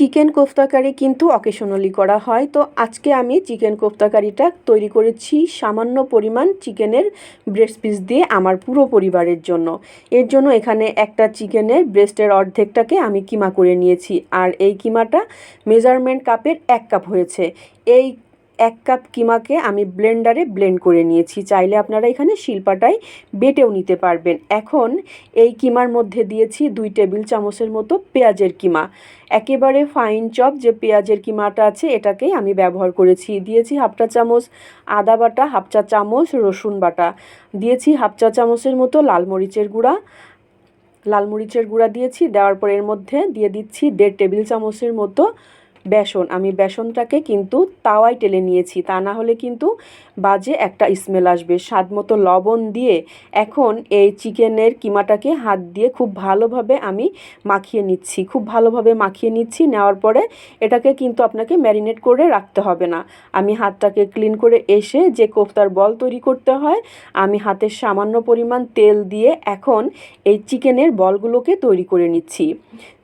Chicken কোফতাকারি কিন্তু occasionally করা হয়। তো আজকে আমি চিকেন কোফতাকারিটা তৈরি করেছি সামান্য পরিমাণ চিকেনের ব্রেস্ট পিস দিয়ে আমার পুরো পরিবারের জন্য। এর জন্য এখানে একটা চিকেনের ব্রেস্টের অর্ধেকটাকে আমি কিমা করে নিয়েছি। আর এই কিমাটা মেজারমেন্ট কাপের এক কাপ হয়েছে। এই এক কাপ কিমাকে আমি ব্লেন্ডারে ব্লেন্ড করে নিয়েছি। চাইলে আপনারা এখানে শিল্পাটাই বেটেও নিতে পারবেন। এখন এই কিমার মধ্যে দিয়েছি দুই টেবিল চামচের মতো পেঁয়াজের কিমা। একেবারে ফাইন চপ যে পেঁয়াজের কিমাটা আছে, এটাকেই আমি ব্যবহার করেছি। দিয়েছি হাফ চা চামচ আদা বাটা, হাফ চা চামচ রসুন বাটা। দিয়েছি হাফ চা চামচের মতো লাল মরিচের গুঁড়া। লাল মরিচের গুঁড়া দিয়েছি, দেওয়ার পর এর মধ্যে দিয়ে দিচ্ছি দেড় টেবিল চামচের মতো বেসন। আমি বেসনটাকে কিন্তু তাওয়ায় টেলে নিয়েছি। তা না হলে কিন্তু বাজে একটা স্মেল আসবে। স্বাদ মতো লবণ দিয়ে এখন এই চিকেনের কিমাটাকে হাত দিয়ে খুব ভালোভাবে আমি মাখিয়ে নিচ্ছি। খুব ভালোভাবে মাখিয়ে নিচ্ছি। নেওয়ার পরে এটাকে কিন্তু আপনাকে ম্যারিনেট করে রাখতে হবে না। আমি হাতটাকে ক্লিন করে এসে যে কোফতার বল তৈরি করতে হয়, আমি হাতের সামান্য পরিমাণ তেল দিয়ে এখন এই চিকেনের বলগুলোকে তৈরি করে নিচ্ছি।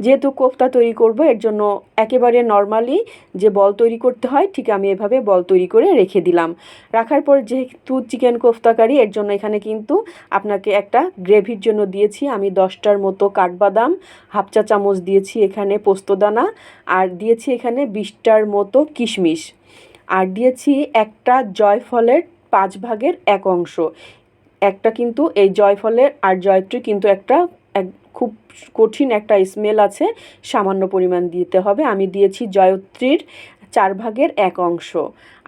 যেহেতু কোফতা তৈরি করব, এর জন্য একেবারে নর্মালি যে বল তৈরি করতে হয়, ঠিক আমি এভাবে বল তৈরি করে রেখে দিলাম। রাখার পর যেহেতু চিকেন কোফতা কারি, এর জন্য এখানে কিন্তু আপনাকে একটা গ্রেভির জন্য দিয়েছি। আমি দশটার মতো কাঠবাদাম, হাফ চা চামচ দিয়েছি এখানে পোস্তদানা আর দিয়েছি এখানে বিশটার মতো কিশমিশ। আর দিয়েছি একটা জয়ফলের পাঁচ ভাগের এক অংশ। একটা কিন্তু এই জয়ফলের আর জয়ত্রী কিন্তু একটা এক খুব কঠিন একটা স্মেল আছে, সামান্য পরিমাণ দিতে হবে। আমি দিয়েছি জয়ত্রীর চার ভাগের এক অংশ।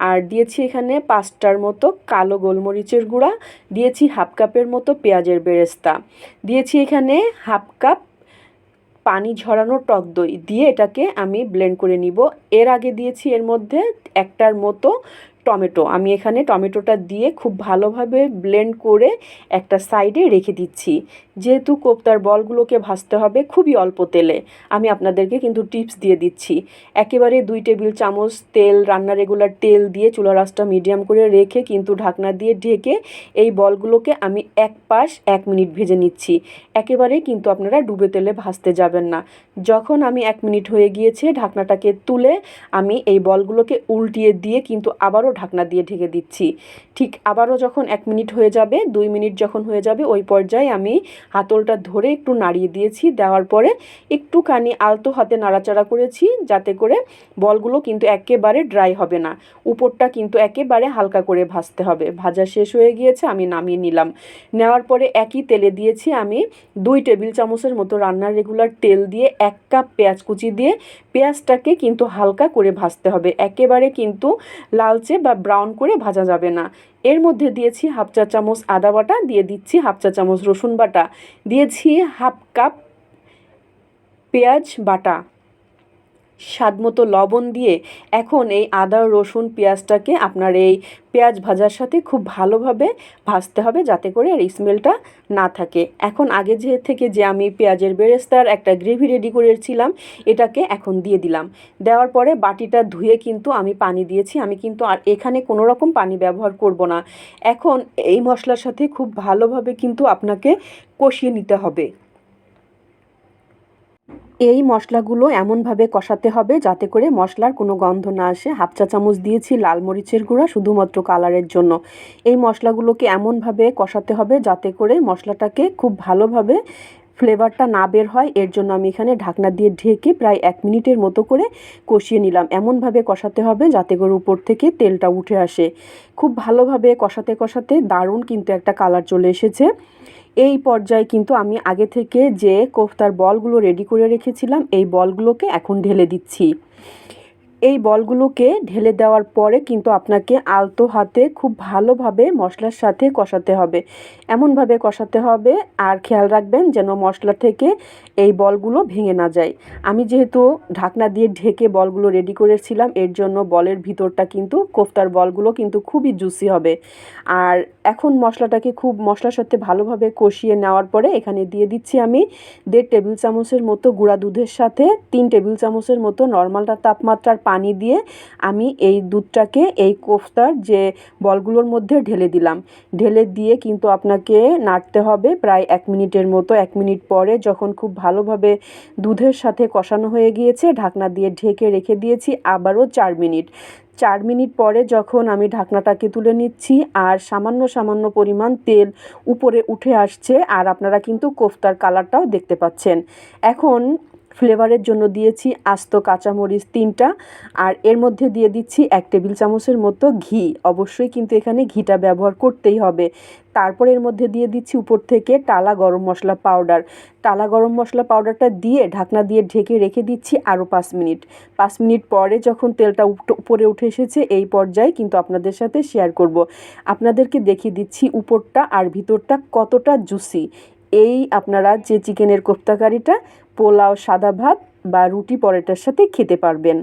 আর দিয়েছি এখানে পাঁচটার মতো কালো গোলমরিচের গুঁড়া, দিয়েছি হাফ কাপের মতো পেঁয়াজের বেরেস্তা। দিয়েছি এখানে হাফ কাপ পানি ঝরানো টক দই। দিয়ে এটাকে আমি ব্লেন্ড করে নিব। এর আগে দিয়েছি এর মধ্যে একটার মতো টমেটো। আমি এখানে টমেটোটা দিয়ে খুব ভালোভাবে ব্লেন্ড করে একটা সাইডে রেখে দিচ্ছি। যেহেতু কোপ্তার বলগুলোকে ভাজতে হবে খুবই অল্প তেলে, আমি আপনাদেরকে কিন্তু টিপস দিয়ে দিচ্ছি। একেবারে দুই টেবিল চামচ তেল রান্না রেগুলার তেল দিয়ে চুলা রাসটা মিডিয়াম করে রেখে কিন্তু ঢাকনা দিয়ে ঢেকে এই বলগুলোকে আমি এক পাশ এক মিনিট ভেজে নিচ্ছি। একেবারে কিন্তু আপনারা ডুবে তেলে ভাজতে যাবেন না। যখন আমি এক মিনিট হয়ে গিয়েছে ঢাকনাটাকে তুলে আমি এই বলগুলোকে উল্টিয়ে দিয়ে কিন্তু আবারও ঢাকনা দিয়ে ঢেকে দিচ্ছি। ঠিক আবারও যখন এক মিনিট হয়ে যাবে, দুই মিনিট যখন হয়ে যাবে, ওই পর্যায়ে আমি হাতলটা ধরে একটু নাড়িয়ে দিয়েছি। দেওয়ার পরে একটুখানি আলতো হাতে নাড়াচাড়া করেছি যাতে করে বলগুলো কিন্তু একেবারে ড্রাই হবে না। উপরটা কিন্তু একেবারে হালকা করে ভাজতে হবে। ভাজা শেষ হয়ে গিয়েছে, আমি নামিয়ে নিলাম। নেওয়ার পরে একই তেলে দিয়েছি আমি দুই টেবিল চামচের মতো রান্নার রেগুলার তেল দিয়ে এক কাপ পেঁয়াজ কুচি দিয়ে পেঁয়াজটাকে কিন্তু হালকা করে ভাজতে হবে। একেবারে কিন্তু লালচে বা ব্রাউন করে ভাজা যাবে না। এর মধ্যে দিয়েছি হাফ চা চামচ আদা বাটা, দিয়ে দিচ্ছি হাফ চা চামচ রসুন বাটা। দিয়েছি হাফ কাপ পেঁয়াজ বাটা। স্বাদ মতো লবণ দিয়ে এখন এই আদা, রসুন, পেঁয়াজটাকে আপনার এই পেঁয়াজ ভাজার সাথে খুব ভালোভাবে ভাজতে হবে যাতে করে এর স্মেলটা না থাকে। এখন আগে যে থেকে যে আমি পেঁয়াজের বেরেস্তার একটা গ্রেভি রেডি করেছিলাম এটাকে এখন দিয়ে দিলাম। দেওয়ার পরে বাটিটা ধুয়ে কিন্তু আমি পানি দিয়েছি। আমি কিন্তু আর এখানে কোনো রকম পানি ব্যবহার করব না। এখন এই মশলার সাথে খুব ভালোভাবে কিন্তু আপনাকে কষিয়ে নিতে হবে। এই মশলাগুলো এমনভাবে কষাতে হবে যাতে করে মশলার কোনো গন্ধ না আসে। হাফ চা চামচ দিয়েছি লাল মরিচের গুঁড়া শুধুমাত্র কালারের জন্য। এই মশলাগুলোকে এমনভাবে কষাতে হবে যাতে করে মশলাটাকে খুব ভালোভাবে ফ্লেভারটা না বের হয়। এর জন্য আমি এখানে ঢাকনা দিয়ে ঢেকে প্রায় এক মিনিটের মতো করে কষিয়ে নিলাম। এমনভাবে কষাতে হবে যাতে করে উপর থেকে তেলটা উঠে আসে। খুব ভালোভাবে কষাতে কষাতে দারুণ কিন্তু একটা কালার চলে এসেছে। এই পর্যায়ে কিন্তু আমি আগে থেকে যে কোফতার বলগুলো রেডি করে রেখেছিলাম, এই বলগুলোকে এখন ঢেলে দিচ্ছি। এই বলগুলোকে ঢেলে দেওয়ার পরে কিন্তু আপনাকে আলতো হাতে খুব ভালোভাবে মশলার সাথে কষাতে হবে। এমনভাবে কষাতে হবে আর খেয়াল রাখবেন যেন মশলা থেকে এই বলগুলো ভেঙে না যায়। আমি যেহেতু ঢাকনা দিয়ে ঢেকে বলগুলো রেডি করেছিলাম, এর জন্য বলের ভিতরটা কিন্তু, কোফতার বলগুলো কিন্তু খুবই জুসি হবে। আর এখন মশলাটাকে খুব মশলার সাথে ভালোভাবে কষিয়ে নেওয়ার পরে এখানে দিয়ে দিচ্ছি আমি দেড় টেবিল চামচের মতো গুঁড়া দুধের সাথে তিন টেবিল চামচের মতো নর্মাল তাপমাত্রার পানি দিয়ে আমি এই দুধটাকে, এই কোফতার যে বলগুলোর মধ্যে ঢেলে দিলাম। ঢেলে দিয়ে কিন্তু আপনাকে নাড়তে হবে প্রায় এক মিনিটের মতো। এক মিনিট পরে যখন খুব ভালোভাবে দুধের সাথে কষানো হয়ে গিয়েছে, ঢাকনা দিয়ে ঢেকে রেখে দিয়েছি আবারও চার মিনিট। চার মিনিট পরে যখন আমি ঢাকনাটাকে তুলে নিচ্ছি আর সামান্য সামান্য পরিমাণ তেল উপরে উঠে আসছে, আর আপনারা কিন্তু কোফতার কালারটাও দেখতে পাচ্ছেন। এখন ফ্লেভারের জন্য দিয়েছি আস্ত কাঁচামরিচ তিনটা। আর এর মধ্যে দিয়ে দিচ্ছি এক টেবিল চামচের মতো ঘি। অবশ্যই কিন্তু এখানে ঘিটা ব্যবহার করতেই হবে। তারপর এর মধ্যে দিয়ে দিচ্ছি উপর থেকে টালা গরম মশলা পাউডার। টালা গরম মশলা পাউডারটা দিয়ে ঢাকনা দিয়ে ঢেকে রেখে দিচ্ছি আরও পাঁচ মিনিট। পাঁচ মিনিট পরে যখন তেলটা উপরে উঠে এসেছে, এই পর্যায়ে কিন্তু আপনাদের সাথে শেয়ার করব। আপনাদেরকে দেখিয়ে দিচ্ছি উপরটা আর ভিতরটা কতটা জুসি। এই আপনারা যে চিকেনের কোপ্তা কারিটা পোলাও, সাদা ভাত বা রুটি পরোটার সাথে খেতে পারবেন।